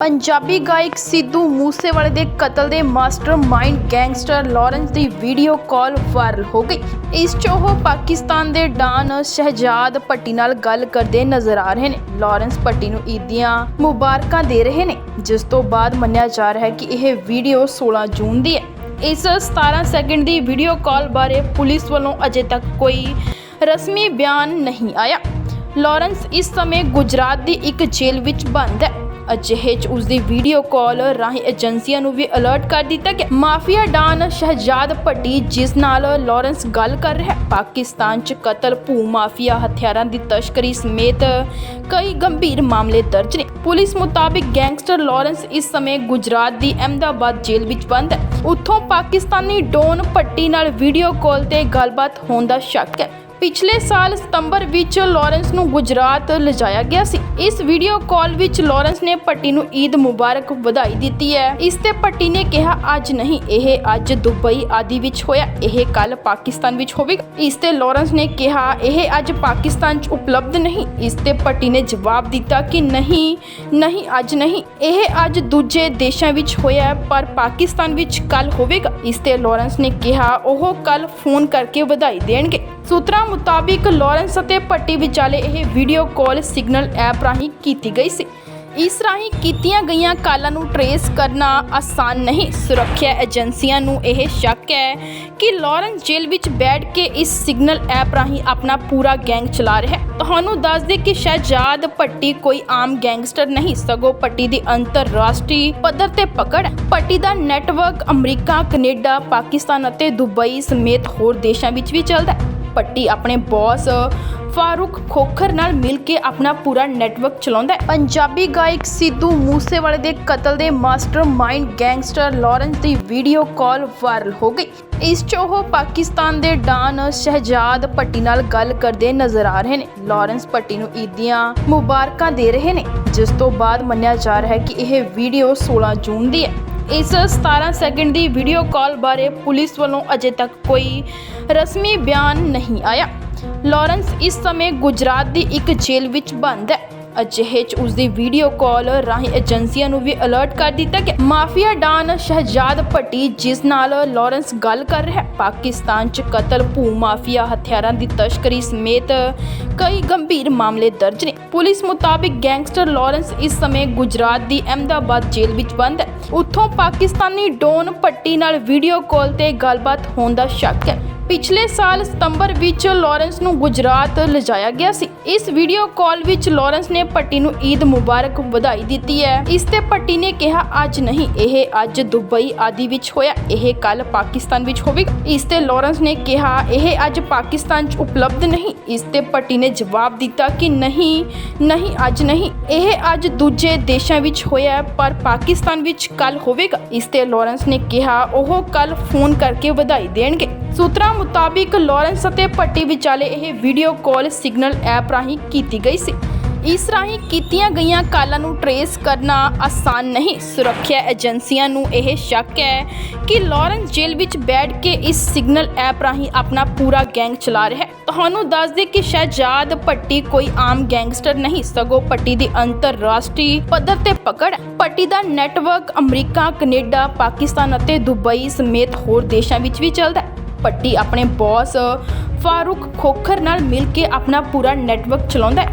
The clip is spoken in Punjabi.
ਪੰਜਾਬੀ ਗਾਇਕ ਸਿੱਧੂ ਮੂਸੇਵਾਲੇ ਦੇ ਕਤਲ ਦੇ ਮਾਸਟਰਮਾਈਂਡ ਗੈਂਗਸਟਰ ਲਾਰੈਂਸ ਦੀ ਵੀਡੀਓ ਕਾਲ ਵਾਇਰਲ ਹੋ ਗਈ। ਇਸ 'ਚ ਉਹ ਪਾਕਿਸਤਾਨ ਦੇ ਡਾਨ ਸ਼ਹਿਜਾਦ ਭੱਟੀ ਨਾਲ ਗੱਲ ਕਰਦੇ ਨਜ਼ਰ ਆ ਰਹੇ ਨੇ। ਲਾਰੈਂਸ ਭੱਟੀ ਨੂੰ ਈਦ ਦੀਆਂ ਮੁਬਾਰਕਾਂ ਦੇ ਰਹੇ ਨੇ, ਜਿਸ ਤੋਂ ਬਾਅਦ ਮੰਨਿਆ ਜਾ ਰਿਹਾ ਹੈ ਕਿ ਇਹ ਵੀਡੀਓ 16 ਜੂਨ ਦੀ ਹੈ। ਇਸ 17 ਸੈਕਿੰਡ ਦੀ ਵੀਡੀਓ ਕਾਲ ਬਾਰੇ ਪੁਲਿਸ ਵੱਲੋਂ ਅਜੇ ਤੱਕ ਕੋਈ ਰਸਮੀ ਬਿਆਨ ਨਹੀਂ ਆਇਆ। ਲਾਰੈਂਸ ਇਸ ਸਮੇਂ ਗੁਜਰਾਤ ਦੀ ਇੱਕ ਜੇਲ੍ਹ ਵਿੱਚ ਬੰਦ ਹੈ। ਅਜਿਹੇ 'ਚ ਉਸ ਦੀ ਵੀਡੀਓ ਕਾਲ ਰਾਹੀਂ ਏਜੰਸੀਆਂ ਨੂੰ ਵੀ ਅਲਰਟ ਕਰ ਦਿੱਤਾ ਗਿਆ। ਮਾਫੀਆ ਡਾਨ ਸ਼ਹਿਜਾਦ ਭੱਟੀ, ਜਿਸ ਨਾਲ ਲਾਰੈਂਸ ਗੱਲ ਕਰ ਰਿਹਾ ਹੈ। ਪਾਕਿਸਤਾਨ 'ਚ ਕਤਲ, ਭੂ ਮਾਫੀਆ ਹਥਿਆਰਾਂ ਦੀ ਤਸਕਰੀ ਸਮੇਤ ਕਈ ਗੰਭੀਰ ਮਾਮਲੇ ਦਰਜ ਨੇ। ਪੁਲਿਸ ਮੁਤਾਬਿਕ ਗੈਂਗਸਟਰ ਲਾਰੈਂਸ ਇਸ ਸਮੇਂ ਗੁਜਰਾਤ ਦੀ ਅਹਿਮਦਾਬਾਦ ਜੇਲ੍ਹ ਵਿੱਚ ਬੰਦ ਹੈ। ਉੱਥੋਂ ਪਾਕਿਸਤਾਨੀ ਡੋਨ ਭੱਟੀ ਨਾਲ ਵੀਡੀਓ ਕਾਲ ਤੇ ਗੱਲਬਾਤ ਹੋਣ ਦਾ ਸ਼ੱਕ ਹੈ। ਪਿਛਲੇ ਸਾਲ ਸਤੰਬਰ ਵਿੱਚ ਲਾਰੈਂਸ ਨੂੰ ਗੁਜਰਾਤ ਲਿਜਾਇਆ ਗਿਆ ਸੀ। ਇਸ ਵੀਡੀਓ ਕਾਲ ਵਿੱਚ ਲਾਰੈਂਸ ਨੇ ਭੱਟੀ ਨੂੰ ਈਦ ਮੁਬਾਰਕ ਵਧਾਈ ਦਿੱਤੀ ਹੈ। ਇਸ ਤੇ ਭੱਟੀ ਨੇ ਕਿਹਾ, ਅੱਜ ਨਹੀਂ, ਇਹ ਅੱਜ ਦੁਬਈ ਆਦਿ ਵਿੱਚ ਹੋਇਆ, ਇਹ ਕੱਲ ਪਾਕਿਸਤਾਨ ਵਿੱਚ ਹੋਵੇਗਾ। ਇਸ ਤੇ ਲਾਰੈਂਸ ਨੇ ਕਿਹਾ, ਇਹ ਅੱਜ ਪਾਕਿਸਤਾਨ 'ਚ ਉਪਲਬਧ ਨਹੀਂ। ਇਸ ਤੇ ਭੱਟੀ ਨੇ ਜਵਾਬ ਦਿੱਤਾ ਕਿ, ਨਹੀਂ ਨਹੀਂ, ਅੱਜ ਨਹੀਂ, ਇਹ ਅੱਜ ਦੂਜੇ ਦੇਸ਼ਾਂ ਵਿੱਚ ਹੋਇਆ, ਪਰ ਪਾਕਿਸਤਾਨ ਵਿੱਚ ਕੱਲ ਹੋਵੇਗਾ। ਇਸ ਤੇ ਲਾਰੈਂਸ ਨੇ ਕਿਹਾ, ਉਹ ਕੱਲ ਫੋਨ ਕਰਕੇ ਵਧਾਈ ਦੇਣਗੇ। ਸੂਤਰਾਂ ਮੁਤਾਬਿਕ ਲਾਰੈਂਸ ਅਤੇ ਭੱਟੀ ਵਿਚਾਲੇ ਇਹ ਵੀਡੀਓ ਕਾਲ ਸਿਗਨਲ ਐਪ ਰਾਹੀਂ ਕੀਤੀ ਗਈ ਸੀ। ਇਸ ਰਾਹੀਂ ਕੀਤੀਆਂ ਗਈਆਂ ਕਾਲਾਂ ਨੂੰ ਟਰੇਸ ਕਰਨਾ ਆਸਾਨ ਨਹੀਂ। ਸੁਰੱਖਿਆ ਏਜੰਸੀਆਂ ਨੂੰ ਇਹ ਸ਼ੱਕ ਹੈ ਕਿ ਲਾਰੈਂਸ ਜੇਲ੍ਹ ਵਿੱਚ ਬੈਠ ਕੇ ਇਸ ਸਿਗਨਲ ਐਪ ਰਾਹੀਂ ਆਪਣਾ ਪੂਰਾ ਗੈਂਗ ਚਲਾ ਰਿਹਾ ਹੈ। ਤੁਹਾਨੂੰ ਦੱਸ ਦੇ ਕਿ ਸ਼ਹਿਜਾਦ ਭੱਟੀ ਕੋਈ ਆਮ ਗੈਂਗਸਟਰ ਨਹੀਂ, ਸਗੋਂ ਭੱਟੀ ਦੀ ਅੰਤਰਰਾਸ਼ਟਰੀ ਪੱਧਰ ਤੇ ਪਕੜ ਹੈ। ਭੱਟੀ ਦਾ ਨੈਟਵਰਕ ਅਮਰੀਕਾ, ਕੈਨੇਡਾ, ਪਾਕਿਸਤਾਨ ਅਤੇ ਦੁਬਈ ਸਮੇਤ ਹੋਰ ਦੇਸ਼ਾਂ ਵਿੱਚ ਵੀ ਚੱਲਦਾ ਹੈ। ਭੱਟੀ ਆਪਣੇ ਬੌਸ ਫਾਰੂਕ ਖੋਖਰ ਨਾਲ ਮਿਲ ਕੇ ਆਪਣਾ ਪੂਰਾ ਨੈਟਵਰਕ ਚਲਾਉਂਦਾ ਹੈ। ਪੰਜਾਬੀ ਗਾਇਕ ਸਿੱਧੂ ਮੂਸੇਵਾਲੇ ਦੇ ਕਤਲ ਦੇ ਮਾਸਟਰਮਾਈਂਡ ਗੈਂਗਸਟਰ ਲਾਰੈਂਸ ਦੀ ਵੀਡੀਓ ਕਾਲ ਵਾਇਰਲ ਹੋ ਗਈ। ਇਸ 'ਚ ਉਹ ਪਾਕਿਸਤਾਨ ਦੇ ਡਾਨ ਸ਼ਹਿਜਾਦ ਭੱਟੀ ਨਾਲ ਗੱਲ ਕਰਦੇ ਨਜ਼ਰ ਆ ਰਹੇ ਨੇ। ਲਾਰੈਂਸ ਭੱਟੀ ਨੂੰ ਈਦ ਦੀਆਂ ਮੁਬਾਰਕਾਂ ਦੇ ਰਹੇ ਨੇ, ਜਿਸ ਤੋਂ ਬਾਅਦ ਮੰਨਿਆ ਜਾ ਰਿਹਾ ਹੈ ਕਿ ਇਹ ਵੀਡੀਓ 16 ਜੂਨ ਦੀ ਹੈ। ਇਸ 17 ਸੈਕਿੰਡ ਦੀ ਵੀਡੀਓ ਕਾਲ ਬਾਰੇ ਪੁਲਿਸ ਵੱਲੋਂ ਅਜੇ ਤੱਕ ਕੋਈ ਰਸਮੀ ਬਿਆਨ ਨਹੀਂ ਆਇਆ। ਲਾਰੈਂਸ ਇਸ ਸਮੇਂ ਗੁਜਰਾਤ ਦੀ ਇੱਕ ਜੇਲ੍ਹ ਵਿੱਚ ਬੰਦ ਹੈ। ਅਜਿਹੇ 'ਚ ਉਸ ਦੀ ਵੀਡੀਓ ਕਾਲ ਰਾਹੀਂ ਏਜੰਸੀਆਂ ਨੂੰ ਵੀ ਅਲਰਟ ਕਰ ਦਿੱਤਾ ਗਿਆ ਮਾਫੀਆ ਡਾਨ ਸ਼ਹਿਜਾਦ ਭੱਟੀ ਜਿਸ ਨਾਲ ਲਾਰੈਂਸ ਗੱਲ ਕਰ ਰਿਹਾ ਹੈ। ਪਾਕਿਸਤਾਨ 'ਚ ਕਤਲ, ਭੂ ਮਾਫੀਆ, ਹਥਿਆਰਾਂ ਦੀ ਤਸਕਰੀ ਸਮੇਤ ਕਈ ਗੰਭੀਰ ਮਾਮਲੇ ਦਰਜ ਨੇ। ਪੁਲਿਸ ਮੁਤਾਬਿਕ ਗੈਂਗਸਟਰ ਲਾਰੈਂਸ ਇਸ ਸਮੇਂ ਗੁਜਰਾਤ ਦੀ ਅਹਿਮਦਾਬਾਦ ਜੇਲ੍ਹ ਵਿੱਚ ਬੰਦ ਹੈ। ਉੱਥੋਂ ਪਾਕਿਸਤਾਨੀ ਡੋਨ ਭੱਟੀ ਨਾਲ ਵੀਡੀਓ ਕਾਲ ਤੇ ਗੱਲਬਾਤ ਹੋਣ ਦਾ ਸ਼ੱਕ ਹੈ। ਪਿਛਲੇ ਸਾਲ ਸਤੰਬਰ ਵਿੱਚ ਲਾਰੈਂਸ ਨੂੰ ਗੁਜਰਾਤ ਲਿਜਾਇਆ ਗਿਆ ਸੀ। ਇਸ ਵੀਡੀਓ ਕਾਲ ਵਿੱਚ ਲਾਰੈਂਸ ਨੇ ਭੱਟੀ ਨੂੰ ਈਦ ਮੁਬਾਰਕ ਵਧਾਈ ਦਿੱਤੀ ਹੈ। ਇਸ ਤੇ ਭੱਟੀ ਨੇ ਕਿਹਾ, ਅੱਜ ਨਹੀਂ, ਇਹ ਅੱਜ ਦੁਬਈ ਆਦਿ ਵਿੱਚ ਹੋਇਆ। ਇਹ ਕੱਲ ਪਾਕਿਸਤਾਨ ਵਿੱਚ ਹੋਵੇਗਾ। ਇਸ ਤੇ ਲਾਰੈਂਸ ਨੇ ਕਿਹਾ, ਇਹ ਅੱਜ ਪਾਕਿਸਤਾਨ 'ਚ ਉਪਲਬਧ ਨਹੀਂ। ਇਸ ਤੇ ਭੱਟੀ ਨੇ ਜਵਾਬ ਦਿੱਤਾ ਕਿ, ਨਹੀਂ ਨਹੀਂ, ਅੱਜ ਨਹੀਂ। ਇਹ ਅੱਜ ਦੂਜੇ ਦੇਸ਼ਾਂ ਵਿੱਚ ਹੋਇਆ, ਪਰ ਪਾਕਿਸਤਾਨ ਵਿੱਚ ਕੱਲ ਹੋਵੇਗਾ। ਇਸ ਤੇ ਲਾਰੈਂਸ ਨੇ ਕਿਹਾ, ਉਹ ਕੱਲ ਫੋਨ ਕਰਕੇ ਵਧਾਈ ਦੇਣਗੇ। ਸੂਤਰਾਂ ਮੁਤਾਬਿਕ ਲਾਰੈਂਸ ਅਤੇ ਭੱਟੀ ਵਿਚਾਲੇ ਇਹ ਵੀਡੀਓ ਕਾਲ ਸਿਗਨਲ ਐਪ ਰਾਹੀਂ ਕੀਤੀ ਗਈ ਸੀ। ਇਸ ਰਾਹੀਂ ਕੀਤੀਆਂ ਗਈਆਂ ਕਾਲਾਂ ਨੂੰ ਟਰੇਸ ਕਰਨਾ ਆਸਾਨ ਨਹੀਂ। ਸੁਰੱਖਿਆ ਏਜੰਸੀਆਂ ਨੂੰ ਇਹ ਸ਼ੱਕ ਹੈ ਕਿ ਲਾਰੈਂਸ ਜੇਲ੍ਹ ਵਿੱਚ ਬੈਠ ਕੇ ਇਸ ਸਿਗਨਲ ਐਪ ਰਾਹੀਂ ਆਪਣਾ ਪੂਰਾ ਗੈਂਗ ਚਲਾ ਰਿਹਾ ਹੈ। ਤੁਹਾਨੂੰ ਦੱਸ ਦੇ ਕਿ ਸ਼ਹਿਜਾਦ ਭੱਟੀ ਕੋਈ ਆਮ ਗੈਂਗਸਟਰ ਨਹੀਂ, ਸਗੋਂ ਭੱਟੀ ਦੀ ਅੰਤਰਰਾਸ਼ਟਰੀ ਪੱਧਰ ਤੇ ਪਕੜ ਹੈ। ਭੱਟੀ ਦਾ ਨੈਟਵਰਕ ਅਮਰੀਕਾ, ਕੈਨੇਡਾ, ਪਾਕਿਸਤਾਨ ਅਤੇ ਦੁਬਈ ਸਮੇਤ ਹੋਰ ਦੇਸ਼ਾਂ ਵਿੱਚ ਵੀ ਚੱਲਦਾ ਹੈ। ਪੱਟੀ ਆਪਣੇ ਬੌਸ ਫਾਰੂਕ ਖੋਖਰ ਨਾਲ ਮਿਲ ਕੇ ਆਪਣਾ ਪੂਰਾ ਨੈਟਵਰਕ ਚਲਾਉਂਦਾ ਹੈ।